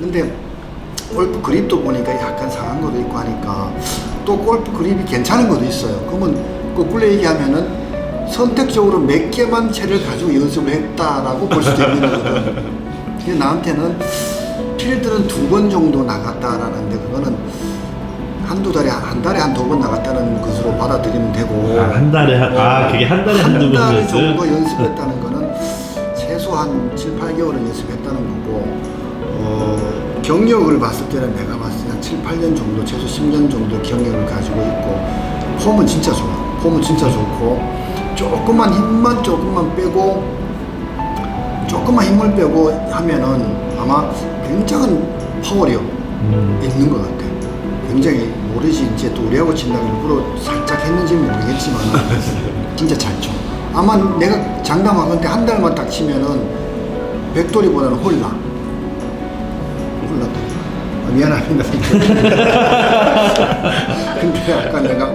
근데 골프 그립도 보니까 약간 상한 것도 있고 하니까 또 골프 그립이 괜찮은 것도 있어요. 그러면 거꾸로 얘기하면은 선택적으로 몇 개만 채를 가지고 연습을 했다라고 볼 수도 있는 거거든. 근데 나한테는 필드는 두 번 정도 나갔다라는데 그거는 한두 달에 한 달에 한 두 번 나갔다는 것으로 받아들이면 되고 아, 한 달에 한, 아 그게 한 달에 한두 한번 달? 정도 연습했다는 거는 최소 한 7, 8개월은 연습했다는 거고 어, 경력을 봤을 때는 내가 봤을 때 한 7, 8년 정도 최소 10년 정도 경력을 가지고 있고 폼은 진짜 좋아 폼은 진짜 좋고 조금만 힘만 조금만 빼고 조금만 힘을 빼고 하면은 아마 굉장한 파워력 음. 있는 것 같아. 굉장히 모르지 이제 또 우리하고 친다고 일부러 살짝 했는지 는 모르겠지만 진짜 잘 쳐. 아마 내가 장담하건데 한 달만 딱 치면은 백돌이보다는 홀라. 홀라. 아, 미안합니다. 근데 아까 내가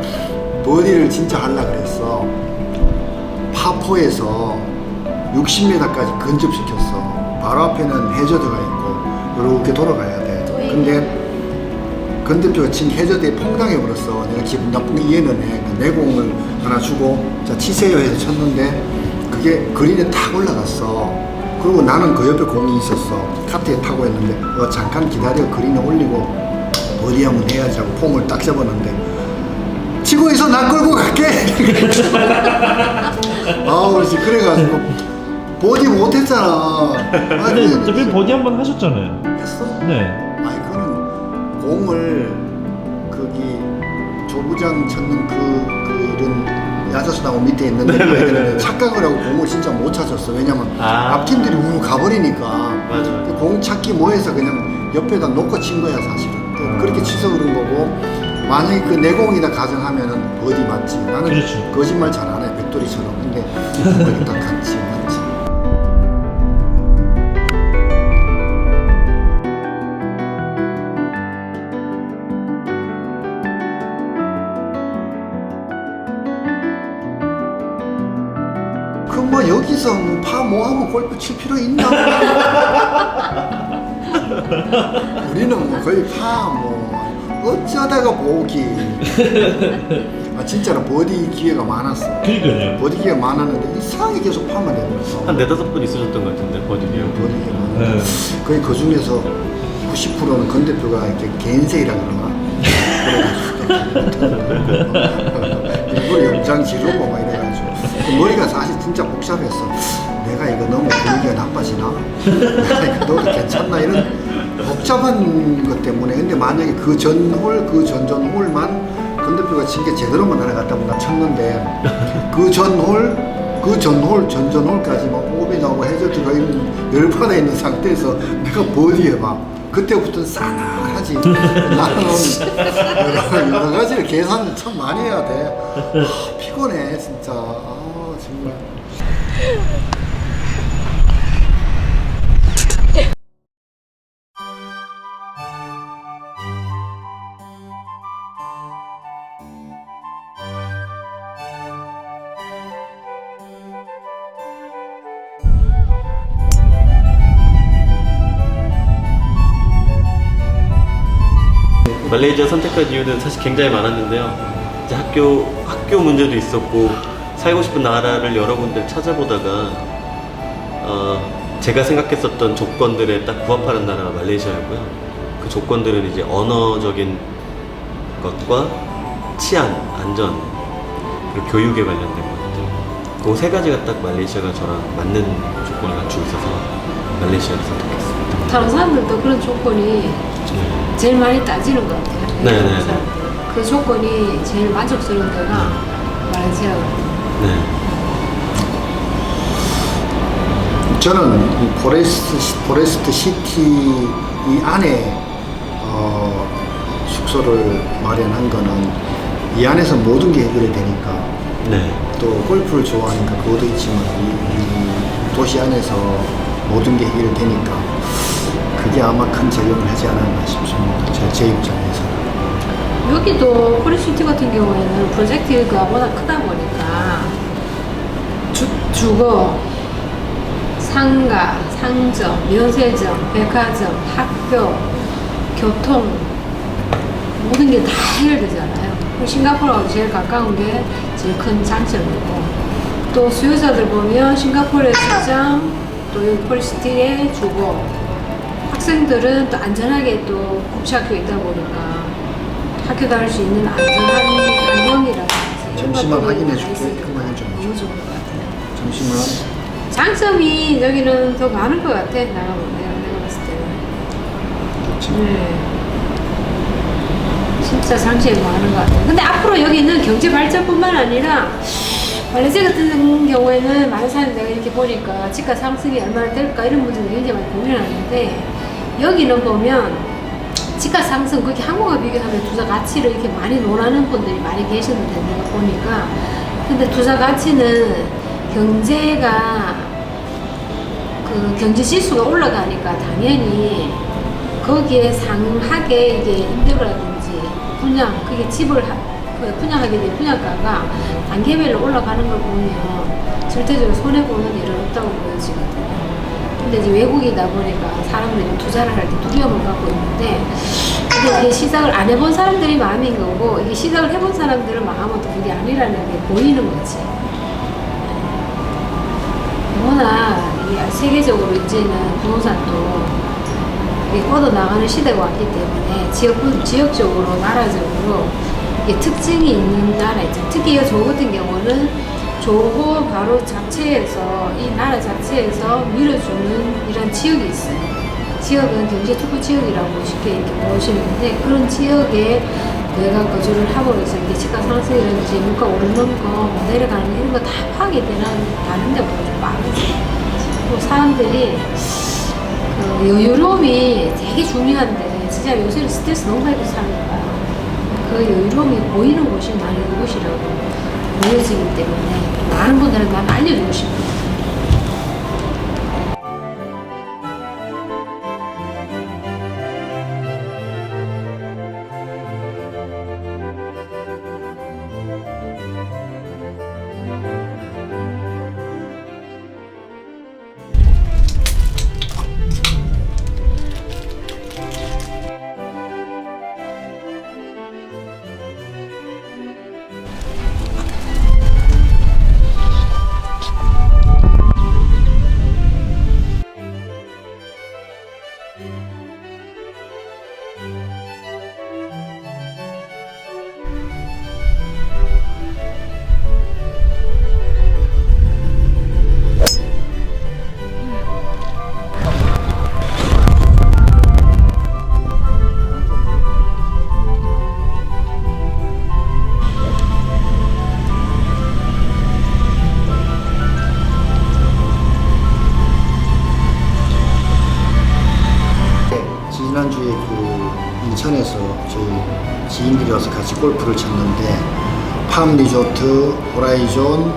버디를 진짜 하려 그랬어. 파포에서 60m까지 근접시켰어. 바로 앞에는 해저드가 있고 이렇게 돌아가야 돼. 근데 건대표가 친 해저드에 퐁당해 버렸어. 내가 기분 나쁘게 이해는 해. 그내 공을 하나 주고 자 치세요 해서 쳤는데 그게 그린에 탁 올라갔어. 그리고 나는 그 옆에 공이 있었어. 카트에 타고 했는데 어, 잠깐 기다려 그린에 올리고 버디 한번 해야지 하고 폼을 딱 잡았는데 치고 있어 나 끌고 갈게. 아 그렇지 그래가지고 버디 못했잖아. 아, 근데 어차피 버디 한 번 하셨잖아요. 했어? 네. 아니 그거는 공을 거기 조부장 쳤는 그 그런 나무 밑에 있는데 그 착각을 하고 공을 진짜 못 찾았어 왜냐면 아. 앞 팀들이 우르 가버리니까 맞아요. 그공 찾기 뭐해서 그냥 옆에다 놓고 친 거야 사실은 그- 아. 그렇게 치서 그런 거고 만약에 그 내 공이다 가정하면은 버디 맞지 나는 그렇죠. 거짓말 잘 안 해 백돌이처럼 근데 그걸 딱 같이 뭐 여기서 뭐파 뭐하고 골프 칠 필요 있나? 우리는 뭐 거의 파 뭐 어쩌다가 보기. 아 진짜로 버디 기회가 많았어. 그러니까요. 버디 기회가 많았는데 이상하게 계속 파만 되버렸어. 한 네다섯 번 있으셨던 것 같은데 버디기요. 버디 기회가 많아. 네. 거의 그 중에서 90%는 건 대표가 이렇게 개인세이라 그러나 그래가지고 일부러 영장 지르고 막 이래가지고 그 머리가 사실 진짜 복잡했어. 내가 이거 너무 분위기가 나빠지나? 내가 이거 너도 괜찮나? 이런 복잡한 것 때문에. 근데 만약에 그 전홀 그 전전 홀만 건 대표가 친 게 제대로만 날아갔다면 나 쳤는데 그 전홀 그 전홀 전전 홀까지 막 오비 나오고 해저드가 있는 열받아 있는 상태에서 내가 버디 해봐 그때부터는 싸나하지. 나는 여러, 여러 가지를 계산을 참 많이 해야 돼. 아, 피곤해 진짜. 아 정말 말레이시아 선택한 이유는 사실 굉장히 많았는데요. 이제 학교 학교 문제도 있었고 살고 싶은 나라를 여러 군데 찾아보다가 어, 제가 생각했었던 조건들에 딱 부합하는 나라가 말레이시아였고요. 그 조건들은 이제 언어적인 것과 치안, 안전, 그리고 교육에 관련된 것들. 그 세 가지가 딱 말레이시아가 저랑 맞는 조건을 갖추고 있어서 말레이시아를 선택했습니다. 다른 사람들도 그런 조건이 네. 제일 많이 따지는 것 같아요. 네, 네, 사람들. 그 조건이 제일 만족스러운 데가 말레이시아 네. 저는 이 포레스트, 시- 포레스트 시티 이 안에 어, 숙소를 마련한 거는 이 안에서 모든 게 해결이 되니까 네. 또 골프를 좋아하니까 그것도 있지만 이, 이 도시 안에서 모든 게 해결되니까 그게 아마 큰 작용을 하지 않았나 싶습니다. 제, 제 입장에서는. 여기도 포리시티 같은 경우에는 프로젝트가 워낙 크다 보니까 주, 주거, 상가, 상점, 면세점, 백화점, 학교, 교통 모든 게 다 해결되잖아요. 싱가포르하고 제일 가까운 게 제일 큰 장점이고 또 수요자들 보면 싱가포르의 직장 또 여기 폴시티의 주거 학생들은 또 안전하게 또 국제학교에 있다 보니까 학교 다닐 수 있는 안전한 환경이라든지 잠시만 확인해 다 줄게. 너무 좋은 것같 잠시만. 장점이 여기는 더 많은 것 같아. 나가 내가 내가 봤을 때는. 그렇지. 네. 진짜 장점이 많은 것 같아요. 근데 앞으로 여기는 경제 발전뿐만 아니라 말레이시아 같은 경우에는 많은 사람들이 내가 이렇게 보니까 집가 상승이 얼마나 될까 이런 문제를 굉장히 많이 고민하는데 여기는 보면 집가 상승 그렇게 한국과 비교하면 투자 가치를 이렇게 많이 논하는 분들이 많이 계시는데 내가 보니까 근데 투자 가치는 경제가 그 경제 지수가 올라가니까 당연히 거기에 상하게 이게 임대료라든지 분양 그게 집을 하, 그 분양하게 된 분양가가 단계별로 올라가는 걸 보면 절대적으로 손해 보는 일은 없다고 보여지거든요. 근데 이제 외국이다 보니까 사람들이 투자를 할 때 두려움을 갖고 있는데 이게 시작을 안 해본 사람들이 마음인 거고 이게 시작을 해본 사람들은 마음은 또 그게 아니라는 게 보이는 거지. 워낙 이 세계적으로 이제는 부동산도 뻗어 나가는 시대가 왔기 때문에 지역 지역적으로 나라적으로 특징이 있는 나라 있죠. 특히 저 같은 경우는 조고 바로 자체에서 이 나라 자체에서 밀어주는 이런 지역이 있어요. 지역은 경제 특구 지역이라고 쉽게 이렇게 보시는데 그런 지역에 내가 거주를 하고 있어 이게 집가 상승이라든지 물가 오르는 거, 뭐 내려가는 거 이런 거 다 파악이 되는 다른 데보다 좀 빠르지. 그리고 사람들이 그 여유로움이 되게 중요한데 진짜 요새는 스트레스 너무 많이 받고 사니까 그 여유로움이 보이는 곳이 나는 이곳이라고 보여지기 때문에 많은 분들은 난 알려주고 싶어 지인들이 와서 같이 골프를 쳤는데 팜 리조트, 호라이존,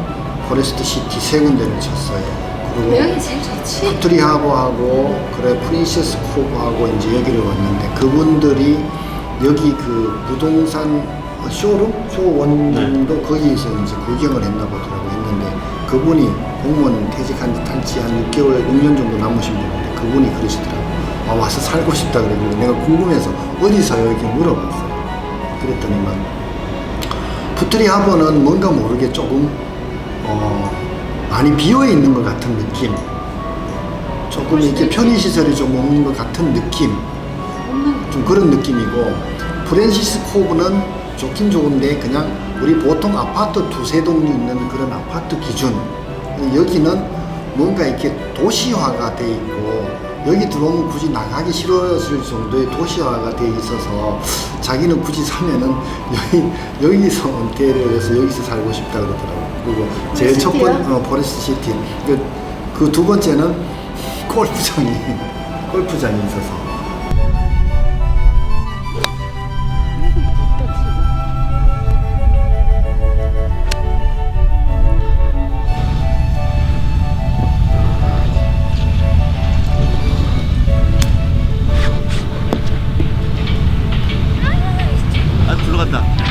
포레스트 시티 세 군데를 쳤어요. 그리고 여기 제일 좋지. 쿠트리 하버하고 그래 프린세스 코브하고 이제 여기를 왔는데 그분들이 여기 그 부동산 쇼룸 쇼원도 거기에서 이제 구경을 했나 보더라고 했는데 그분이 공무원 퇴직한 지 단지 한 6개월 6년 정도 남으신 분인데 그분이 그러시더라고 아, 와서 살고 싶다 그러고 내가 궁금해서 어디서요 이렇게 물어봤어요 그랬더니만 푸트리 하버는 뭔가 모르게 조금 어, 많이 비어 있는 것 같은 느낌. 조금 이렇게 편의 시설이 좀 없는 것 같은 느낌. 좀 그런 느낌이고 프랜시스 코브는 좋긴 좋은데 그냥 우리 보통 아파트 두세 동이 있는 그런 아파트 기준. 여기는 뭔가 이렇게 도시화가 돼 있고 여기 들어오면 굳이 나가기 싫어질 정도의 도시화가 돼 있어서 자기는 굳이 사면은 여기 여기서 은퇴를 해서 여기서 살고 싶다 그러더라고. 그리고 제일 첫 번, 포레스트요? 어, 포레스트 시티. 그 두 번째는 골프장이 골프장이 있어서 Salada.